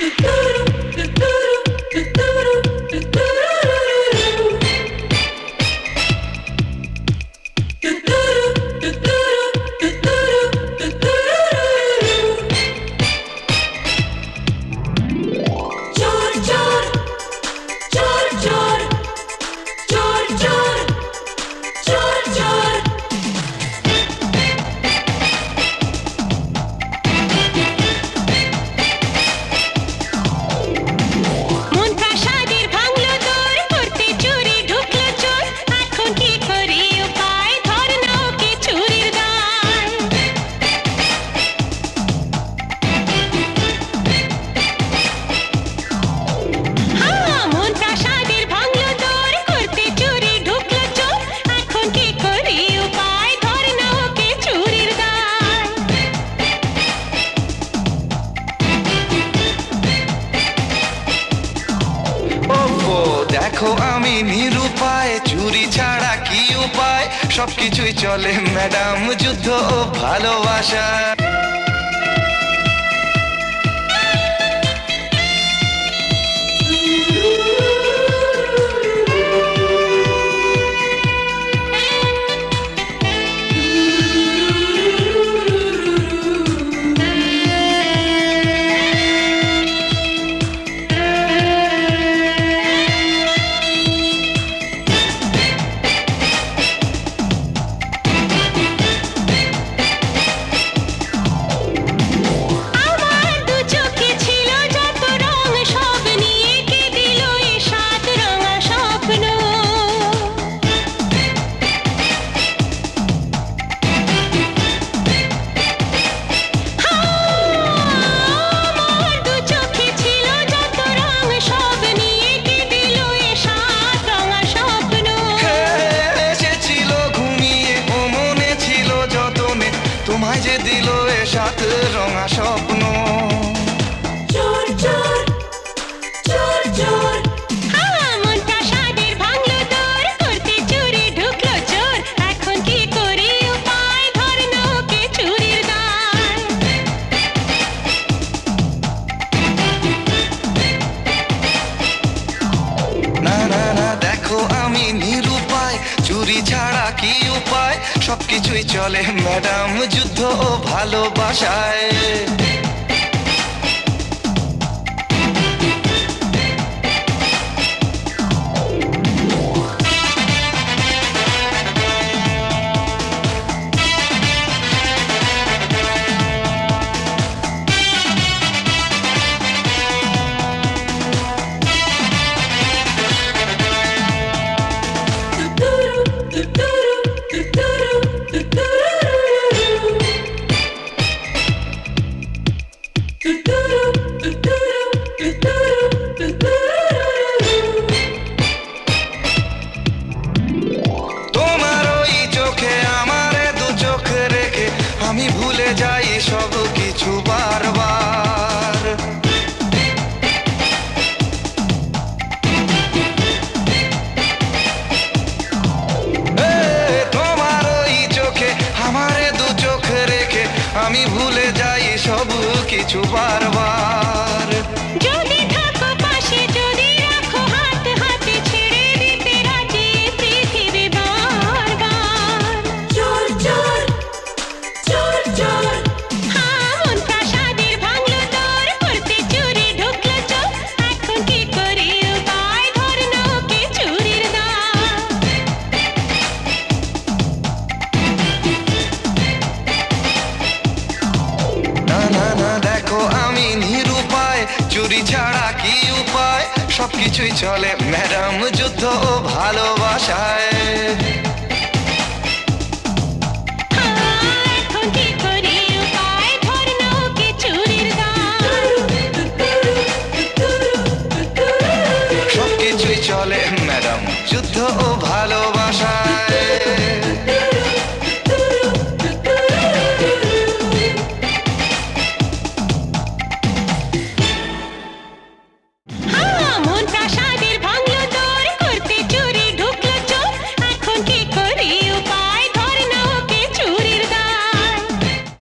Thank you. সবকিছুই চলে madam যুদ্ধ ও ভালোবাসা। সবকিছুই চলে ম্যাডাম যুদ্ধ ভালোবাসায়। কিছু বারবার ছাড়া কি উপায়? সবকিছুই চলে ম্যাডাম যুদ্ধ ভালোবাসায়।